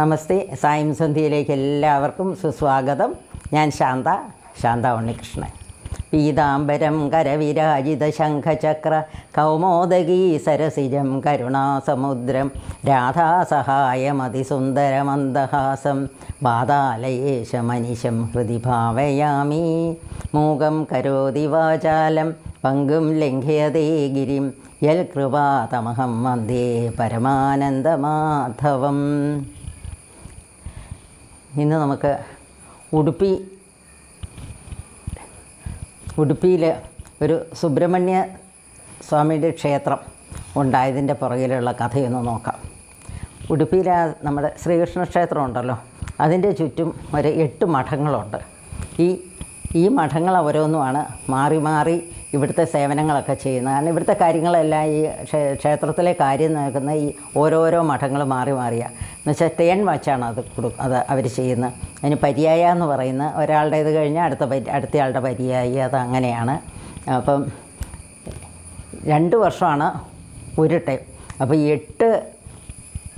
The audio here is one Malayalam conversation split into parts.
നമസ്തേ. സായം സന്ധ്യയിലേക്ക് എല്ലാവർക്കും സുസ്വാഗതം. ഞാൻ ശാന്ത ശാന്ത ഉണ്ണികൃഷ്ണൻ. പീതാംബരം കരവിരാജിത ശംഖചക്ര കൗമോദകീ സരസിജം കരുണാസമുദ്രം രാധാസഹായമതിസുന്ദരമന്ദഹാസം ബാധാലയേശമനിശം ഹൃദി ഭാവയാമി. മൂകം കരോതി വാചാലം പങ്കും ലംഘയതേ ഗിരിം യൽ കൃപാതമഹം വന്ദേ പരമാനന്ദമാധവം. ഇന്ന് നമുക്ക് ഉടുപ്പി ഉടുപ്പിയിൽ ഒരു സുബ്രഹ്മണ്യ സ്വാമിയുടെ ക്ഷേത്രം ഉണ്ടായതിന്റെ പുറകിലുള്ള കഥയൊന്ന് നോക്കാം. ഉടുപ്പിയിലെ നമ്മുടെ ശ്രീകൃഷ്ണ ക്ഷേത്രം ഉണ്ടല്ലോ. അതിന്റെ ചുറ്റും ഒരു എട്ട് മഠങ്ങളുണ്ട്. ഈ ഈ മഠങ്ങൾ ഓരോന്നുമാണ് മാറി മാറി ഇവിടുത്തെ സേവനങ്ങളൊക്കെ ചെയ്യുന്നത് കാരണം ഇവിടുത്തെ കാര്യങ്ങളെല്ലാം ഈ ക്ഷേ- ക്ഷേത്രത്തിലെ കാര്യം നോക്കുന്ന ഈ ഓരോരോ മഠങ്ങൾ മാറി മാറിയാണ് എന്നുവെച്ചാൽ തേൻ വച്ചാണ് അത് കൊടു അത് അവർ ചെയ്യുന്നത് അതിന് പര്യായ എന്ന് പറയുന്ന ഒരാളുടേത് കഴിഞ്ഞാൽ അടുത്ത അടുത്തയാളുടെ പര്യായി അത് അങ്ങനെയാണ്. അപ്പം രണ്ട് വർഷമാണ് ഒരു ടൈം. അപ്പോൾ എട്ട്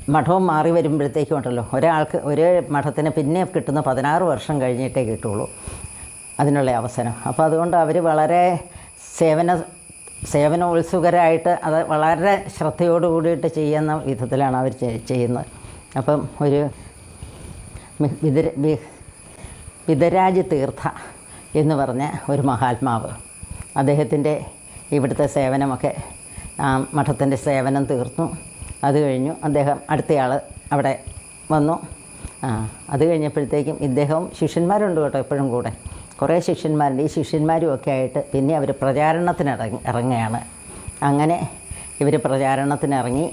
മഠവും മാറി വരുമ്പോഴത്തേക്കും ഉണ്ടല്ലോ ഒരാൾക്ക് ഒരേ മഠത്തിന് പിന്നെ കിട്ടുന്ന പതിനാറ് വർഷം കഴിഞ്ഞിട്ടേ കിട്ടുള്ളൂ അതിനുള്ള അവസരം. അപ്പോൾ അതുകൊണ്ട് അവർ വളരെ സേവന സേവനോത്സുകരായിട്ട് അത് വളരെ ശ്രദ്ധയോട് കൂടിയിട്ട് ചെയ്യുന്ന വിധത്തിലാണ് അവർ ചെയ്യുന്നത്. അപ്പം ഒരു വിതര വിതരാജ് തീർത്ഥ എന്ന് പറഞ്ഞ ഒരു മഹാത്മാവ് അദ്ദേഹത്തിന്റെ ഇവിടുത്തെ സേവനമൊക്കെ മഠത്തിന്റെ സേവനം തീർന്നു. അത് കഴിഞ്ഞു അദ്ദേഹം അടുത്തയാൾ അവിടെ വന്നു. അത് കഴിഞ്ഞപ്പോഴത്തേക്കും ഇദ്ദേഹവും ശിഷ്യന്മാരുണ്ട് കേട്ടോ എപ്പോഴും കൂടെ. കുറേ ശിഷ്യന്മാരുണ്ട്. ഈ ശിഷ്യന്മാരും ഒക്കെ ആയിട്ട് പിന്നെ അവർ പ്രചാരണത്തിന് ഇറങ്ങി ഇറങ്ങുകയാണ്. അങ്ങനെ ഇവർ പ്രചാരണത്തിന് ഇറങ്ങി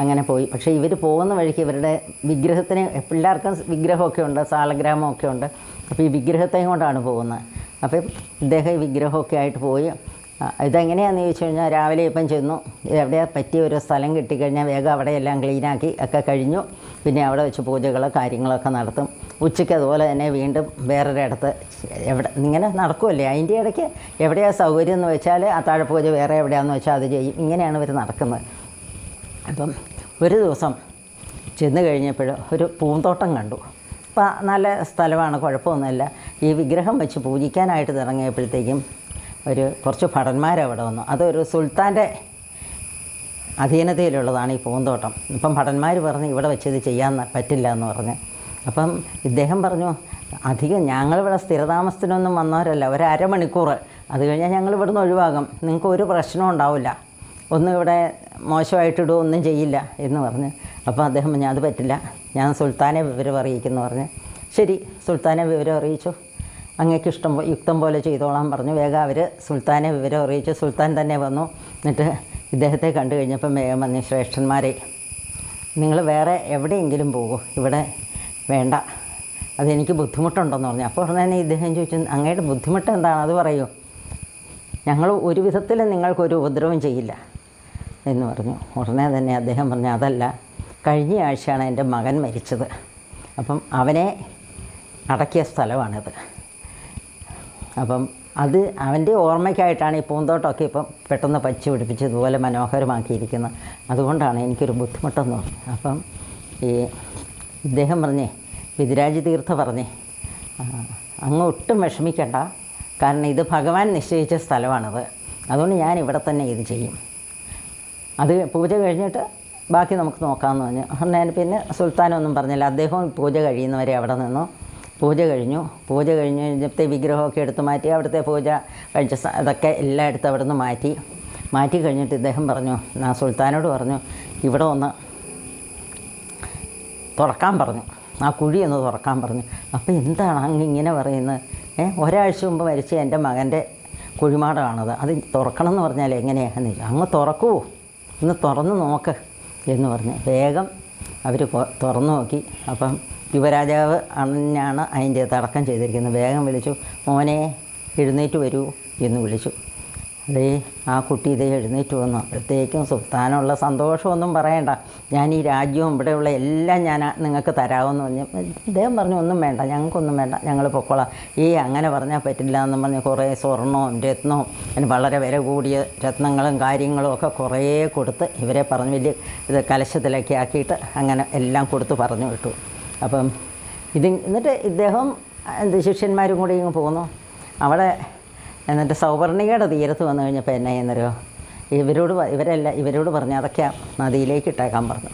അങ്ങനെ പോയി. പക്ഷേ ഇവർ പോകുന്ന വഴിക്ക് ഇവരുടെ വിഗ്രഹത്തിന് പിള്ളേർക്കും വിഗ്രഹമൊക്കെ ഉണ്ട് സാലഗ്രാമമൊക്കെ ഉണ്ട്. അപ്പോൾ ഈ വിഗ്രഹത്തെയും കൊണ്ടാണ് പോകുന്നത്. അപ്പോൾ ഇദ്ദേഹം ഈ വിഗ്രഹമൊക്കെ ആയിട്ട് പോയി. ഇതെങ്ങനെയാണെന്ന് ചോദിച്ചു കഴിഞ്ഞാൽ രാവിലെ ഇപ്പം ചെന്നു. എവിടെയാ പറ്റിയ ഒരു സ്ഥലം കിട്ടിക്കഴിഞ്ഞാൽ വേഗം അവിടെയെല്ലാം ക്ലീനാക്കി ഒക്കെ കഴിഞ്ഞു. പിന്നെ അവിടെ വെച്ച് പൂജകൾ കാര്യങ്ങളൊക്കെ നടത്തും. ഉച്ചയ്ക്ക് അതുപോലെ തന്നെ വീണ്ടും വേറൊരിടത്ത് എവിടെ ഇങ്ങനെ നടക്കുമല്ലേ അതിന്റെ ഇടയ്ക്ക് എവിടെയാണ് സൗകര്യം എന്ന് വെച്ചാൽ അത്താഴപ്പൂജ വേറെ എവിടെയാണെന്ന് വെച്ചാൽ അത് ചെയ്യും. ഇങ്ങനെയാണ് ഇവർ നടക്കുന്നത്. അപ്പം ഒരു ദിവസം ചെന്ന് കഴിഞ്ഞപ്പോൾ ഒരു പൂന്തോട്ടം കണ്ടു. അപ്പോൾ നല്ല സ്ഥലമാണ് കുഴപ്പമൊന്നുമില്ല. ഈ വിഗ്രഹം വെച്ച് പൂജിക്കാനായിട്ട് തുടങ്ങിയപ്പോഴത്തേക്കും ഒരു കുറച്ച് ഭടന്മാരവിടെ വന്നു. അതൊരു സുൽത്താന്റെ അധീനതയിലുള്ളതാണ് ഈ പൂന്തോട്ടം. ഇപ്പം ഭടന്മാർ പറഞ്ഞ് ഇവിടെ വെച്ചത് ചെയ്യാൻ പറ്റില്ല എന്ന് പറഞ്ഞ് അപ്പം ഇദ്ദേഹം പറഞ്ഞു അധികം ഞങ്ങളിവിടെ സ്ഥിരതാമസത്തിനൊന്നും വന്നവരല്ല ഒരു അരമണിക്കൂർ. അത് കഴിഞ്ഞാൽ ഞങ്ങൾ ഇവിടുന്ന് ഒഴിവാകും. നിങ്ങൾക്ക് ഒരു പ്രശ്നവും ഉണ്ടാവില്ല. ഒന്നും ഇവിടെ മോശമായിട്ടിടും ഒന്നും ചെയ്യില്ല എന്ന് പറഞ്ഞ്. അപ്പോൾ അദ്ദേഹം ഞാൻ അത് പറ്റില്ല. ഞാൻ സുൽത്താനെ വിവരം അറിയിക്കുന്നു പറഞ്ഞ്. ശരി. സുൽത്താനെ വിവരം അറിയിച്ചു. അങ്ങേക്ക് ഇഷ്ടം യുക്തം പോലെ ചെയ്തോളാം പറഞ്ഞു. വേഗം അവർ സുൽത്താനെ വിവരം അറിയിച്ചു. സുൽത്താൻ തന്നെ വന്നു. എന്നിട്ട് ഇദ്ദേഹത്തെ കണ്ടു കഴിഞ്ഞപ്പം വേഗം പറഞ്ഞു ശ്രേഷ്ഠന്മാരെ നിങ്ങൾ വേറെ എവിടെയെങ്കിലും പോകൂ. ഇവിടെ വേണ്ട. അതെനിക്ക് ബുദ്ധിമുട്ടുണ്ടെന്ന് പറഞ്ഞു. അപ്പോൾ ഉടനെ ഇദ്ദേഹം ചോദിച്ചു അങ്ങയുടെ ബുദ്ധിമുട്ട് എന്താണ്? അത് പറയൂ. ഞങ്ങൾ ഒരു വിധത്തിൽ നിങ്ങൾക്കൊരു ഉപദ്രവം ചെയ്യില്ല. എന്ന് പറഞ്ഞു. ഉടനെ തന്നെ അദ്ദേഹം പറഞ്ഞു അതല്ല കഴിഞ്ഞ ആഴ്ചയാണ് എന്റെ മകൻ മരിച്ചത്. അപ്പം അവനെ അടക്കിയ സ്ഥലമാണിത്. അപ്പം അത് അവന്റെ ഓർമ്മയ്ക്കായിട്ടാണ് ഈ പൂന്തോട്ടമൊക്കെ ഇപ്പം പെട്ടെന്ന് പച്ച പിടിപ്പിച്ച് ഇതുപോലെ മനോഹരമാക്കിയിരിക്കുന്നത്. അതുകൊണ്ടാണ് എനിക്കൊരു ബുദ്ധിമുട്ടെന്ന് പറഞ്ഞു അപ്പം ഈ ഇദ്ദേഹം പറഞ്ഞേ വിതിരാജ് തീർത്ഥ പറഞ്ഞേ "ആ, അങ്ങ് ഒട്ടും വിഷമിക്കണ്ട. കാരണം ഇത് ഭഗവാൻ നിശ്ചയിച്ച സ്ഥലമാണത്. അതുകൊണ്ട് ഞാൻ ഇവിടെ തന്നെ ഇത് ചെയ്യും. അത് പൂജ കഴിഞ്ഞിട്ട് ബാക്കി നമുക്ക് നോക്കാമെന്ന് പറഞ്ഞു. ഞാൻ പിന്നെ സുൽത്താനൊന്നും പറഞ്ഞില്ല. അദ്ദേഹം പൂജ കഴിയുന്നവരെ അവിടെ നിന്നു. പൂജ കഴിഞ്ഞു. പൂജ കഴിഞ്ഞ് കഴിഞ്ഞത്തെ വിഗ്രഹമൊക്കെ എടുത്ത് മാറ്റി അവിടുത്തെ പൂജ കഴിച്ച അതൊക്കെ എല്ലാം അവിടെ നിന്ന് മാറ്റി. മാറ്റി കഴിഞ്ഞിട്ട് ഇദ്ദേഹം പറഞ്ഞു ഞാൻ സുൽത്താനോട് പറഞ്ഞു ഇവിടെ ഒന്ന് തുറക്കാൻ പറഞ്ഞു. ആ കുഴി ഒന്ന് തുറക്കാൻ പറഞ്ഞു. അപ്പോൾ എന്താണ് അങ്ങ് ഇങ്ങനെ പറയുന്നത്? ഏ ഒരാഴ്ച മുമ്പ് മരിച്ച എന്റെ മകന്റെ കുഴിമാടാണത്. അത് തുറക്കണം എന്ന് പറഞ്ഞാൽ എങ്ങനെയാണെന്ന് ചോദിച്ചു അങ്ങ് തുറക്കുമോ ഒന്ന് തുറന്ന് നോക്ക് എന്ന് പറഞ്ഞ്. വേഗം അവർ തുറന്നു നോക്കി. അപ്പം യുവരാജാവ് അണ്ണനാണ് അതിന്റെ തടക്കം ചെയ്തിരിക്കുന്നത്. വേഗം വിളിച്ചു മോനെ എഴുന്നേറ്റ് വരൂ എന്ന് വിളിച്ചു. അതേ ആ കുട്ടി ഇതേ എഴുന്നേറ്റ് വന്നു. അപ്പോഴത്തേക്കും സുൽത്താനുള്ള സന്തോഷമൊന്നും പറയണ്ട. ഞാൻ ഈ രാജ്യവും ഇവിടെയുള്ള എല്ലാം ഞാൻ നിങ്ങൾക്ക് തരാമെന്ന് പറഞ്ഞു. ഇദ്ദേഹം പറഞ്ഞു ഒന്നും വേണ്ട ഞങ്ങൾക്കൊന്നും വേണ്ട ഞങ്ങൾ പൊക്കോളാം. ഈ അങ്ങനെ പറഞ്ഞാൽ പറ്റില്ല എന്ന് പറഞ്ഞ് കുറേ സ്വർണവും രത്നവും അതിന് വളരെ വില കൂടിയ രത്നങ്ങളും കാര്യങ്ങളും ഒക്കെ കുറേ കൊടുത്ത് ഇവരെ പറഞ്ഞു വലിയ ഇത് കലശത്തിലൊക്കെ ആക്കിയിട്ട് അങ്ങനെ എല്ലാം കൊടുത്ത് പറഞ്ഞു വിട്ടു. അപ്പം ഇത് എന്നിട്ട് ഇദ്ദേഹം ശിഷ്യന്മാരും കൂടി ഇങ്ങ് പോകുന്നു അവിടെ എന്നിട്ട് സൗവർണികയുടെ തീരത്ത് വന്നു കഴിഞ്ഞപ്പോൾ എന്നെ എന്നൊരു ഇവരോട് ഇവരല്ല ഇവരോട് പറഞ്ഞു അതൊക്കെ നദിയിലേക്ക് ഇട്ടേക്കാൻ പറഞ്ഞു.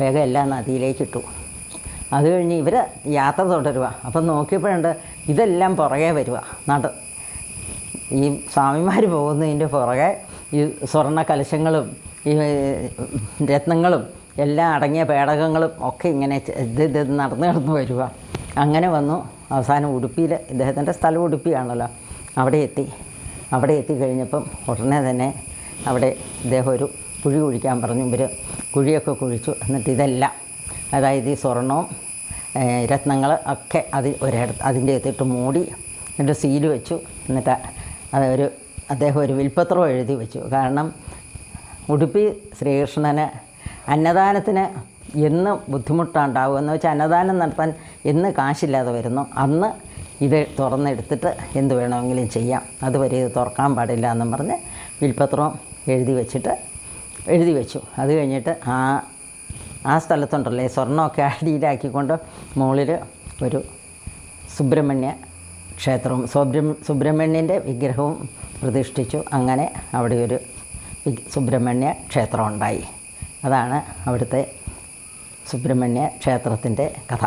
വേഗം എല്ലാം നദിയിലേക്ക് ഇട്ടു. അത് കഴിഞ്ഞ് ഇവർ യാത്ര തുടരുക അപ്പം നോക്കിയപ്പോഴുണ്ട് ഇതെല്ലാം പുറകെ വരിക നട ഈ സ്വാമിമാർ പോകുന്നതിന്റെ പുറകെ ഈ സ്വർണ കലശങ്ങളും ഈ രത്നങ്ങളും എല്ലാം അടങ്ങിയ പേടകങ്ങളും ഒക്കെ ഇങ്ങനെ ഇത് ഇത് നടന്നു നടന്ന് വരിക അങ്ങനെ വന്നു. അവസാനം ഉടുപ്പിയിൽ ഇദ്ദേഹത്തിന്റെ സ്ഥലം ഉടുപ്പിയാണല്ലോ. അവിടെ എത്തി. അവിടെ എത്തിക്കഴിഞ്ഞപ്പം ഉടനെ തന്നെ അവിടെ ഇദ്ദേഹം ഒരു കുഴി കുഴിക്കാൻ പറഞ്ഞു. ഇവർ കുഴിയൊക്കെ കുഴിച്ചു. എന്നിട്ട് ഇതെല്ലാം അതായത് ഈ സ്വർണവും രത്നങ്ങൾ ഒക്കെ അത് ഒരിടത്ത് അതിന്റെ അകത്തിട്ട് മൂടി എന്നിട്ട് സീൽ വെച്ചു. എന്നിട്ട് അതൊരു അദ്ദേഹം ഒരു വിൽപ്പത്രം എഴുതി വെച്ചു. കാരണം ഉടുപ്പി ശ്രീകൃഷ്ണന് അന്നദാനത്തിന് എന്ന് ബുദ്ധിമുട്ടുണ്ടാവും എന്ന് വെച്ചാൽ അന്നദാനം നടത്താൻ എന്ന് കാശില്ലാതെ വരുന്നു. അന്ന് ഇത് തുറന്നെടുത്തിട്ട് എന്ത് വേണമെങ്കിലും ചെയ്യാം. അതുവരെ ഇത് തുറക്കാൻ പാടില്ല എന്നും പറഞ്ഞ് വിൽപ്പത്രം എഴുതി വെച്ചിട്ട് എഴുതി വെച്ചു. അത് കഴിഞ്ഞിട്ട് ആ ആ സ്ഥലത്തുണ്ടല്ലേ സ്വർണമൊക്കെ അടിയിലാക്കിക്കൊണ്ട് മുകളിൽ ഒരു സുബ്രഹ്മണ്യ ക്ഷേത്രവും സുബ്രഹ്മ സുബ്രഹ്മണ്യന്റെ വിഗ്രഹവും പ്രതിഷ്ഠിച്ചു. അങ്ങനെ അവിടെ ഒരു സുബ്രഹ്മണ്യ ക്ഷേത്രം ഉണ്ടായി. അതാണ് അവിടുത്തെ സുബ്രഹ്മണ്യ ക്ഷേത്രത്തിന്റെ കഥ.